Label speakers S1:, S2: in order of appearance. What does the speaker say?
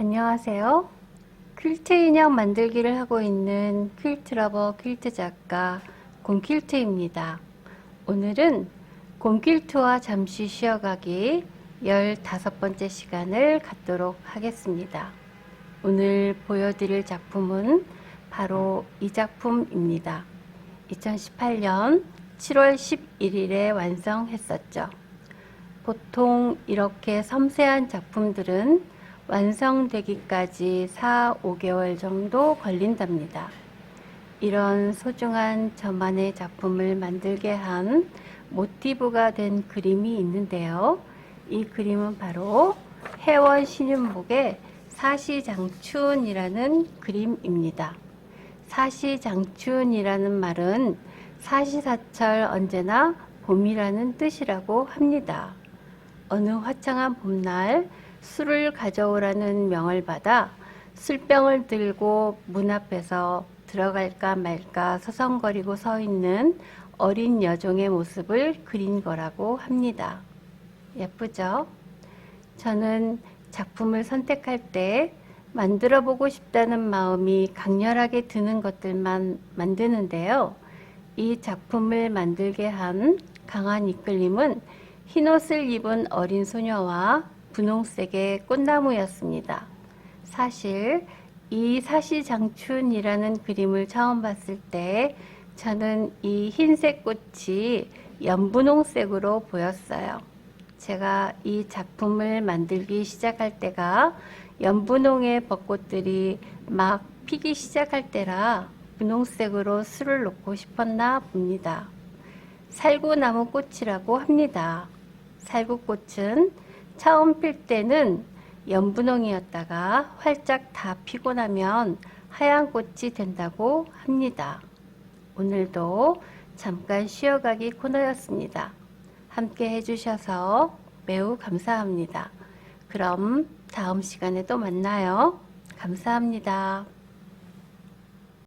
S1: 안녕하세요. 퀼트 인형 만들기를 하고 있는 퀼트러버 퀼트 작가 곰퀼트입니다. 오늘은 곰퀼트와 잠시 쉬어가기 15번째 시간을 갖도록 하겠습니다. 오늘 보여드릴 작품은 바로 이 작품입니다. 2018년 7월 11일에 완성했었죠. 보통 이렇게 섬세한 작품들은 완성되기까지 4, 5개월 정도 걸린답니다. 이런 소중한 저만의 작품을 만들게 한 모티브가 된 그림이 있는데요. 이 그림은 바로 해원 신윤복의 사시장춘이라는 그림입니다. 사시장춘이라는 말은 사시사철 언제나 봄이라는 뜻이라고 합니다. 어느 화창한 봄날 술을 가져오라는 명을 받아 술병을 들고 문 앞에서 들어갈까 말까 서성거리고 서 있는 어린 여종의 모습을 그린 거라고 합니다. 예쁘죠? 저는 작품을 선택할 때 만들어 보고 싶다는 마음이 강렬하게 드는 것들만 만드는데요. 이 작품을 만들게 한 강한 이끌림은 흰옷을 입은 어린 소녀와 분홍색의 꽃나무였습니다. 사실 이 사시장춘이라는 그림을 처음 봤을 때 저는 이 흰색 꽃이 연분홍색으로 보였어요. 제가 이 작품을 만들기 시작할 때가 연분홍의 벚꽃들이 막 피기 시작할 때라 분홍색으로 술을 놓고 싶었나 봅니다. 살구나무 꽃이라고 합니다. 살구꽃은 처음 필 때는 연분홍이었다가 활짝 다 피고 나면 하얀 꽃이 된다고 합니다. 오늘도 잠깐 쉬어가기 코너였습니다. 함께 해주셔서 매우 감사합니다. 그럼 다음 시간에 또 만나요. 감사합니다.